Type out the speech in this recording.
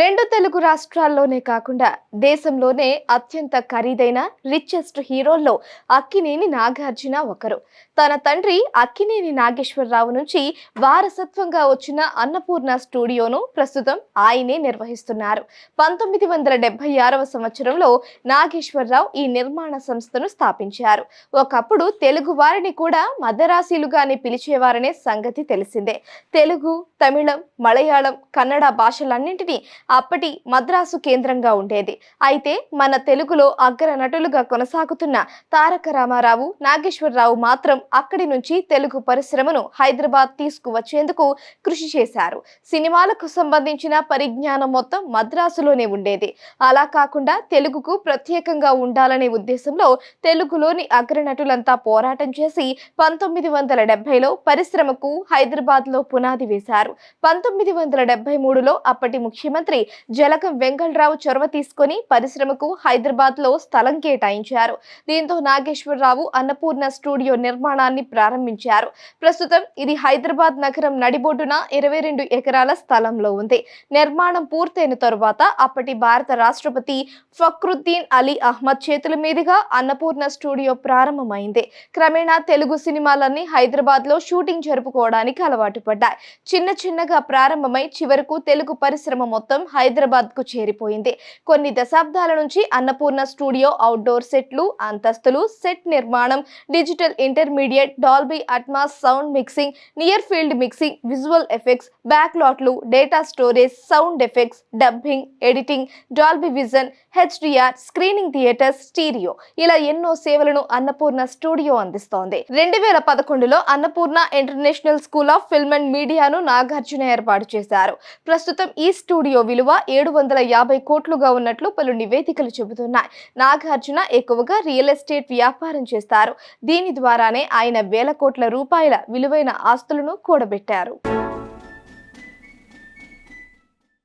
రెండు తెలుగు రాష్ట్రాల్లోనే కాకుండా దేశంలోనే అత్యంత ఖరీదైన రిచెస్ట్ హీరోల్లో అక్కినేని నాగార్జున ఒకరు. తన తండ్రి అక్కినేని నాగేశ్వరరావు నుంచి వారసత్వంగా వచ్చిన అన్నపూర్ణ స్టూడియోను ప్రస్తుతం ఆయనే నిర్వహిస్తున్నారు. పంతొమ్మిది వందల డెబ్బై ఆరవ సంవత్సరంలో నాగేశ్వరరావు ఈ నిర్మాణ సంస్థను స్థాపించారు. ఒకప్పుడు తెలుగు వారిని కూడా మదరాసీలుగానే పిలిచేవారనే సంగతి తెలిసిందే. తెలుగు తమిళం మలయాళం కన్నడ భాషలన్నింటినీ అప్పటి మద్రాసు కేంద్రంగా ఉండేది. అయితే మన తెలుగులో అగ్ర నటులుగా కొనసాగుతున్న తారక రామారావు నాగేశ్వరరావు మాత్రం అక్కడి నుంచి తెలుగు పరిశ్రమను హైదరాబాద్ తీసుకువచ్చేందుకు కృషి చేశారు. సినిమాలకు సంబంధించిన పరిజ్ఞానం మొత్తం మద్రాసులోనే ఉండేది. అలా కాకుండా తెలుగుకు ప్రత్యేకంగా ఉండాలనే ఉద్దేశంలో తెలుగులోని అగ్రనటులంతా పోరాటం చేసి పంతొమ్మిది వందల డెబ్బైలో పరిశ్రమకు హైదరాబాద్లో పునాది వేశారు. పంతొమ్మిది వందల డెబ్బై మూడులో అప్పటి ముఖ్యమంత్రి జలకం వెంకట్రావు చొరవ తీసుకొని పరిశ్రమకు హైదరాబాద్లో స్థలం కేటాయించారు. దీంతో నాగేశ్వరరావు అన్నపూర్ణ స్టూడియో నిర్మాణాన్ని ప్రారంభించారు. ప్రస్తుతం ఇది హైదరాబాద్ నగరం నడిబొడ్డున ఇరవై రెండు ఎకరాల స్థలంలో ఉంది. నిర్మాణం పూర్తయిన తరువాత అప్పటి భారత రాష్ట్రపతి ఫక్రుద్దీన్ అలీ అహ్మద్ చేతుల మీదుగా అన్నపూర్ణ స్టూడియో ప్రారంభమైంది. క్రమేణా తెలుగు సినిమాలన్నీ హైదరాబాద్లో షూటింగ్ జరుపుకోవడానికి అలవాటు పడ్డాయి. చిన్న చిన్నగా ప్రారంభమై చివరకు తెలుగు పరిశ్రమ మొత్తం హైదరాబాద్కు చేరిపోయింది. కొన్ని దశాబ్దాల నుంచి అన్నపూర్ణ స్టూడియో అవుట్డోర్ సెట్లు అంతస్తులు సెట్ నిర్మాణం digital intermediate Dolby Atmos sound mixing near field mixing visual effects back లాట్లు data storage sound effects dubbing editing Dolby Vision H D R screening theatres stereo ఇలా ఎన్నో సేవలను అన్నపూర్ణ స్టూడియో అందిస్తోంది. రెండు వేల పదకొండులో Annapurna international school of film and మీడియాను నాగార్జున ఏర్పాటు చేశారు. ప్రస్తుతం ఈ స్టూడియో విలువ ఏడు వందల యాభై కోట్లుగా ఉన్నట్లు పలు నివేదికలు చెబుతున్నాయి. నాగార్జున ఎక్కువగా రియల్ ఎస్టేట్ వ్యాపారం చేస్తారు. దీని ద్వారానే ఆయన వేల కోట్ల రూపాయల విలువైన ఆస్తులను కూడబెట్టారు.